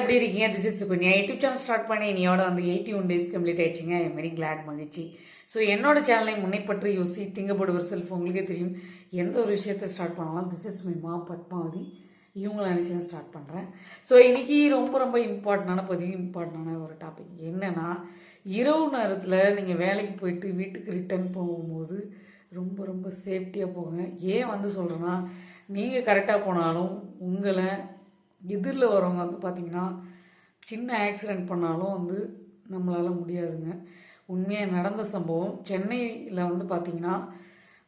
எப்படி இருக்கீங்க? This is Sukanya YouTube channel start பண்ணி என்னையோட வந்து எயிட்டி ஒன் டேஸ் கம்ப்ளீட் ஆயிடுச்சுங்க. ஐ வெரி கிளாட் மகிழ்ச்சி. ஸோ என்னோட சேனலை முன்னைப்பற்றி யோசி திங்கப்படுவர் செல்ஃப் உங்களுக்கே தெரியும். எந்த ஒரு விஷயத்தை ஸ்டார்ட் பண்ணலாம் திஸ் இஸ் மை மா பத்மாவதி. இவங்கள நினச்சி நான் ஸ்டார்ட் பண்ணுறேன் ஸோ இன்றைக்கி ரொம்ப ரொம்ப இம்பார்ட்டண்டான பதிவு இம்பார்ட்டண்டான ஒரு டாபிக் என்னன்னா இரவு நேரத்தில் நீங்கள் வேலைக்கு போயிட்டு வீட்டுக்கு ரிட்டர்ன் போகும்போது ரொம்ப ரொம்ப சேஃப்டியாக போங்க. ஏன் வந்து சொல்கிறேன்னா நீங்கள் கரெக்டாக போனாலும் உங்களை எதிரில் வரவங்க வந்து பார்த்திங்கன்னா சின்ன ஆக்சிடெண்ட் பண்ணாலும் வந்து நம்மளால் முடியாதுங்க. உண்மையாக நடந்த சம்பவம் சென்னையில் வந்து பார்த்திங்கன்னா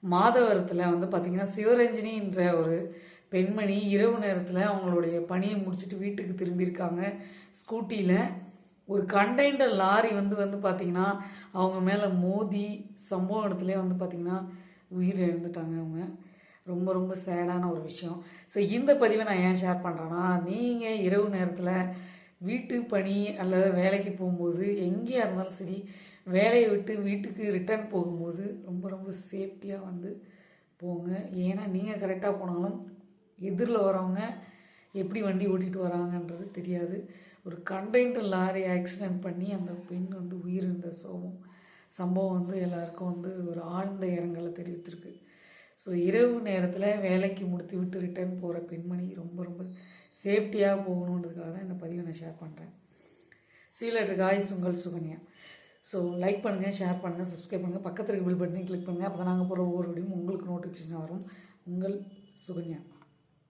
மாதவரத்தில் வந்து பார்த்திங்கன்னா சிவரஞ்சினின்ற ஒரு பெண்மணி இரவு நேரத்தில் அவங்களுடைய பணியை முடிச்சுட்டு வீட்டுக்கு திரும்பியிருக்காங்க. ஸ்கூட்டியில் ஒரு கண்டெய்னர் லாரி வந்து வந்து பார்த்திங்கன்னா அவங்க மேலே மோதி சம்பவம் இடத்துலேயே வந்து பார்த்திங்கன்னா உயிர் இழந்துட்டாங்க அவங்க. ரொம்ப ரொம்ப சேடான ஒரு விஷயம். ஸோ இந்த பதிவை நான் ஏன் ஷேர் பண்ணுறேன்னா நீங்கள் இரவு நேரத்தில் வீட்டு பணி அல்லது வேலைக்கு போகும்போது எங்கேயா இருந்தாலும் சரி வேலையை விட்டு வீட்டுக்கு ரிட்டர்ன் போகும்போது ரொம்ப ரொம்ப சேஃப்டியாக வந்து போங்க. ஏன்னா நீங்கள் கரெக்டாக போனாலும் எதிரில் வரவங்க எப்படி வண்டி ஓட்டிகிட்டு வராங்கன்றது தெரியாது. ஒரு கண்டெய்னர் லாரி ஆக்சிடெண்ட் பண்ணி அந்த பெண் வந்து உயிரிழந்த சோகம் சம்பவம் வந்து எல்லாருக்கும் வந்து ஒரு ஆழ்ந்த இரங்கலை தெரிவித்திருக்கு. ஸோ இரவு நேரத்தில் வேலைக்கு முடித்து விட்டு ரிட்டர்ன் போகிற பெண்மணி ரொம்ப ரொம்ப சேஃப்டியாக போகணுன்றதுக்காக தான் இந்த பதிவை நான் ஷேர் பண்ணுறேன் சீலர் காய்ஸ் உங்கள் சுகன்யா. ஸோ லைக் பண்ணுங்கள் ஷேர் பண்ணுங்கள் சப்ஸ்கிரைப் பண்ணுங்கள் பக்கத்தில் இருக்க பில் பட்டனையும் கிளிக் பண்ணுங்கள் அப்போ தான் நாங்கள் போகிற ஒவ்வொரு வீடியும் உங்களுக்கு நோட்டிஃபிகேஷன் வரும். உங்கள் சுகன்யா.